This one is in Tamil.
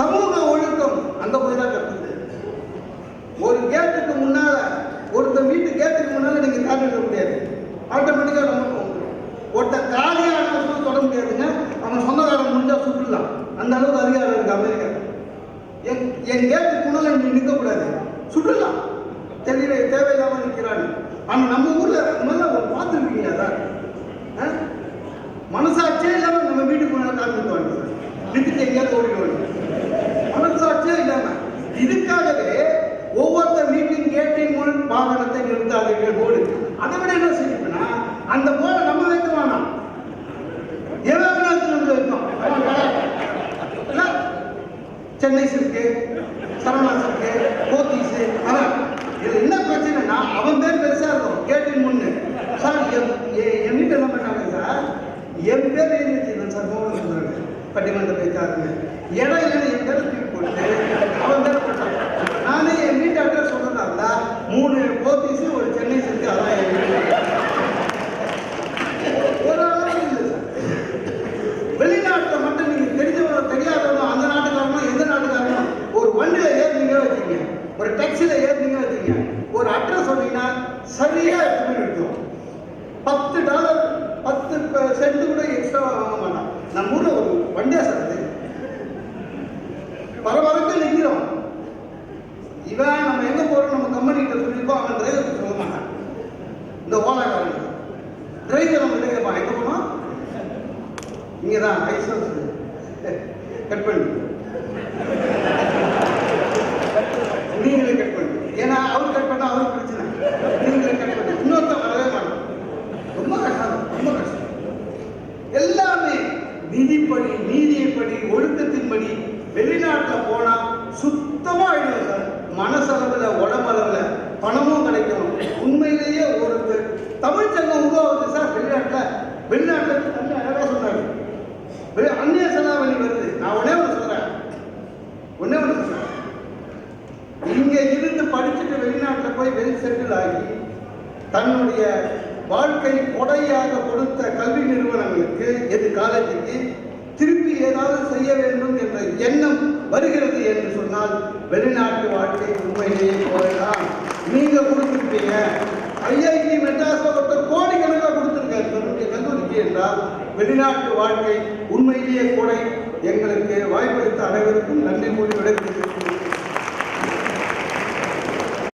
சமூக ஒழுக்கம் அந்த போய் தான் கற்றுக்குது ஒரு கேட்டுக்கு முன்னால் ஒருத்தன் வீட்டு கேட்டுக்கு முன்னால் நீங்கள் காட்டு இருக்க முடியாது. ஆட்டோமேட்டிக்காக ரொம்ப ஒருத்தன் காலியான தொட முடியாதுங்க. அவன் சொந்தக்காரன் முடிஞ்சால் சுட்டுலாம் அந்த அளவுக்கு அதிகாரம் இருக்குது அமெரிக்கா. என் என் கேட்டுக்கு முன்னால் நீ நிற்கக்கூடாது சுட்டுலாம் தெரியல தேவையில்லாமல் நிற்கிறான் ஆனால் நம்ம ஊரில் நல்லா பார்த்துருக்கீங்க அதான்? மனசாட்சியே இல்லாமல் நம்ம வீட்டுக்கு எனவே ஒவ்வொருத்தர் வீட்டின் கேட்டின் முன் வாகனத்தை நிறுத்தாதீர்கள் போடு. அதை விட என்ன செய்யணும்னா அந்த போர்டை நம்ம வைக்க வேணாம் எவ்வளவு நேரத்தில் வந்து வைக்கும் சென்னை சில்க்கு சரவணா சில்க்கு போத்தீஸ் அதான். இது என்ன பிரச்சனைனா அவன் பேர் பெருசா இருக்கும் கேட்டின் முன்னு. சார் என் வீட்டில் என்ன பண்ணாங்க சார். என் பேர் எழுதி சார் மோகன் பட்டிமன்ற பேச்சாருங்க இடம் இல்லைன்னு என் பேரை தூக்கி போட்டு அவன் பேரை போட்டான் நானே என் வீட்டு அட்ரஸ் சொல்றதா இருந்தா மூணு போத்தீஸ் ஒரு சென்னை சில்க்கு அதான் என் வீட்டு ஒரு அளவு இல்லை சார் வெளிநாட்டில் மட்டும் நீங்க தெரிஞ்சவனோ தெரியாதவனோ அந்த நாட்டுக்காரனோ எந்த நாட்டுக்காரனோ ஒரு வண்டியில ஏறினீங்க வச்சுங்க ஒரு டாக்ஸில ஏறினீங்க வச்சுங்க ஒரு அட்ரஸ் சொன்னீங்கன்னா சரியாக எடுத்து போய் பத்து டாலர் பத்து சென்ட் கூட எக்ஸ்ட்ரா வாங்க மாட்டான் நம்ம ஊரில் ஒரு வண்டியா சார் பரபரக்க நிற்கிறோம். இவன் நம்ம எங்கே போகிறோம் நம்ம கம்பெனிகிட்ட சொல்லியிருக்கோம் அவன் டிரைவர் சொல்ல மாட்டான். இந்த காரணம் டிரைவர் நம்ம கிட்ட கேட்பான் எங்கே போனோம்? இங்கே தான் லைசன்ஸ் கட் பண்ணி நீங்களே கட் பண்ணி ஏன்னா அவர் கட் பண்ணா அவருக்கு பிரச்சனை நீங்களே கட் பண்ணி இன்னொருத்தன் வரவே மாட்டான் ரொம்ப கஷ்டம் ரொம்ப கஷ்டம் எல்லாமே விதிப்படி நீதியைப்படி ஒழுக்கத்தின்படி வெளிநாட்டில் போனால் சுத்தமாக ஆயிடும் சார். மனசளவுல உடம்பளவில் பணமும் கிடைக்கும் உண்மையிலேயே ஒரு தமிழ் சங்கம் உருவாகுது சார் வெளிநாட்டில். வெளிநாட்டில் தம்பி அழகாக சொன்னாரு. அந்நிய செலாவணி வருது. நான் ஒன்னே ஒன்று சொல்கிறேன் ஒன்னே ஒன்று சொல்றேன். இங்கே இருந்து படிச்சுட்டு வெளிநாட்டில் போய் வெளி செட்டில் ஆகி தன்னுடைய வாழ்க்கை கொடையாக கொடுத்த கல்வி நிறுவனங்களுக்கு எது காலேஜுக்கு திருப்பி ஏதாவது செய்ய வேண்டும் என்ற எண்ணம் வருகிறது என்று சொன்னால் வெளிநாட்டு வாழ்க்கை உண்மையிலேயே போகலாம் நீங்க கொடுத்துருப்பீங்க. ஐஐடி மெட்ராஸ் ஒருத்தர் கோடிக்கணக்காக கொடுத்துருக்காரு தன்னுடைய கல்லூரிக்கு என்றால் வெளிநாட்டு வாழ்க்கை உண்மையிலேயே கொடை. எங்களுக்கு வாய்ப்பளித்த அனைவருக்கும் நன்றி கூறி விடைபெறுகிறேன்.